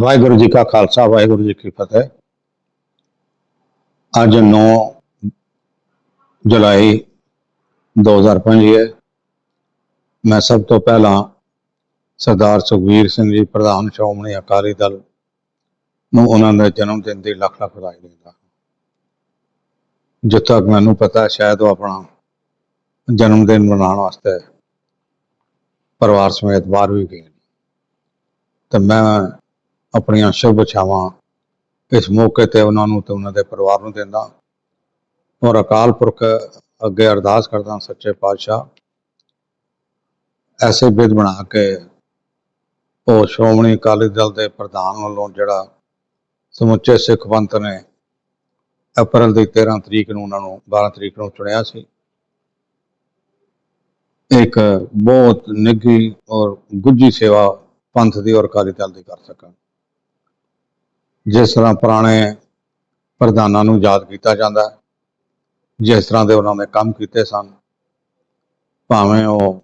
ਵਾਹਿਗੁਰੂ ਜੀ ਕਾ ਖਾਲਸਾ, ਵਾਹਿਗੁਰੂ ਜੀ ਕੀ ਫਤਿਹ ਅੱਜ 9 ਜੁਲਾਈ 2005 ਹੈ ਮੈਂ ਸਭ ਤੋਂ ਪਹਿਲਾਂ ਸਰਦਾਰ ਸੁਖਵੀਰ ਸਿੰਘ ਜੀ, ਪ੍ਰਧਾਨ ਸ਼੍ਰੋਮਣੀ ਅਕਾਲੀ ਦਲ ਨੂੰ ਉਹਨਾਂ ਦੇ ਜਨਮ ਦਿਨ ਦੀ ਲੱਖ ਲੱਖ ਵਧਾਈ ਦਿੰਦਾ ਹਾਂ। ਜਿੱਥੇ ਤੱਕ ਮੈਨੂੰ ਪਤਾ ਸ਼ਾਇਦ ਉਹ ਆਪਣਾ ਜਨਮ ਦਿਨ ਮਨਾਉਣ ਵਾਸਤੇ ਪਰਿਵਾਰ ਸਮੇਤ ਬਾਹਰ ਵੀ ਗਏ ਨੇ। ਤੇ ਮੈਂ ਆਪਣੀਆਂ ਸ਼ੁਭ ਇਛਾਵਾਂ ਇਸ ਮੌਕੇ ਤੇ ਉਹਨਾਂ ਨੂੰ ਤੇ ਉਹਨਾਂ ਦੇ ਪਰਿਵਾਰ ਨੂੰ ਦਿੰਦਾ। ਔਰ ਅਕਾਲ ਪੁਰਖ ਅੱਗੇ ਅਰਦਾਸ ਕਰਦਾ ਸੱਚੇ ਪਾਤਸ਼ਾਹ। ਐਸੇ ਵਿਧ ਬਣਾ ਕੇ ਉਹ ਸ਼੍ਰੋਮਣੀ ਅਕਾਲੀ ਦਲ ਦੇ ਪ੍ਰਧਾਨ ਵੱਲੋਂ ਜਿਹੜਾ ਸਮੁੱਚੇ ਸਿੱਖ ਪੰਥ ਨੇ ਅਪ੍ਰੈਲ ਦੀ 13 ਤਰੀਕ ਨੂੰ ਉਹਨਾਂ ਨੂੰ 12 ਤਰੀਕ ਨੂੰ ਚੁਣਿਆ ਸੀ। ਇੱਕ ਬਹੁਤ ਨਿੱਘੀ ਔਰ ਗੁੱਜੀ ਸੇਵਾ ਪੰਥ ਦੀ ਔਰ ਅਕਾਲੀ ਦਲ ਦੀ ਕਰ ਸਕਣ। ਜਿਸ ਤਰ੍ਹਾਂ ਪੁਰਾਣੇ ਪ੍ਰਧਾਨਾਂ ਨੂੰ ਯਾਦ ਕੀਤਾ ਜਾਂਦਾ ਜਿਸ ਤਰ੍ਹਾਂ ਦੇ ਉਹਨਾਂ ਨੇ ਕੰਮ ਕੀਤੇ ਸਨ, ਭਾਵੇਂ ਉਹ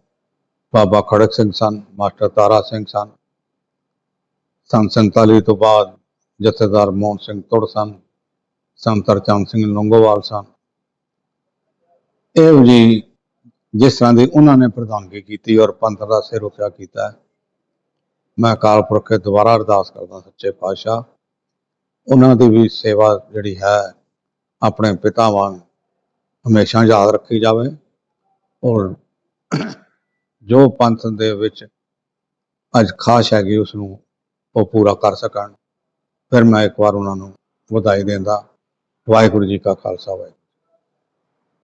ਬਾਬਾ ਖੜਕ ਸਿੰਘ ਸਨ, ਮਾਸਟਰ ਤਾਰਾ ਸਿੰਘ ਸਨ, ਸੰਨ 47 ਤੋਂ ਬਾਅਦ ਜਥੇਦਾਰ ਮੋਹਨ ਸਿੰਘ ਤੁੜ ਸਨ ਸੰਤ ਹਰਚੰਦ ਸਿੰਘ ਲੰਗੋਵਾਲ ਸਨ। ਇਹ ਜੀ ਜਿਸ ਤਰ੍ਹਾਂ ਦੀ ਉਹਨਾਂ ਨੇ ਪ੍ਰਧਾਨਗੀ ਕੀਤੀ ਔਰ ਪੰਥ ਦਾ ਸਿਰ ਉੱਚਾ ਕੀਤਾ ਮੈਂ ਅਕਾਲ ਪੁਰਖ ਕੇ ਦੁਬਾਰਾ ਅਰਦਾਸ ਕਰਦਾ ਸੱਚੇ ਪਾਤਸ਼ਾਹ ਉਹਨਾਂ ਦੀ ਵੀ ਸੇਵਾ ਜਿਹੜੀ ਹੈ ਆਪਣੇ ਪਿਤਾ ਵਾਂਗ ਹਮੇਸ਼ਾ ਯਾਦ ਰੱਖੀ ਜਾਵੇ ਔਰ ਜੋ ਪੰਥ ਦੇ ਵਿੱਚ ਅੱਜ ਖਾਸ਼ ਹੈਗੀ ਉਸ ਨੂੰ ਉਹ ਪੂਰਾ ਕਰ ਸਕਣ। ਫਿਰ ਮੈਂ ਇੱਕ ਵਾਰ ਉਹਨਾਂ ਨੂੰ ਵਧਾਈ ਦਿੰਦਾ। ਵਾਹਿਗੁਰੂ ਜੀ ਕਾ ਖਾਲਸਾ, ਵਾਹਿਗੁਰੂ।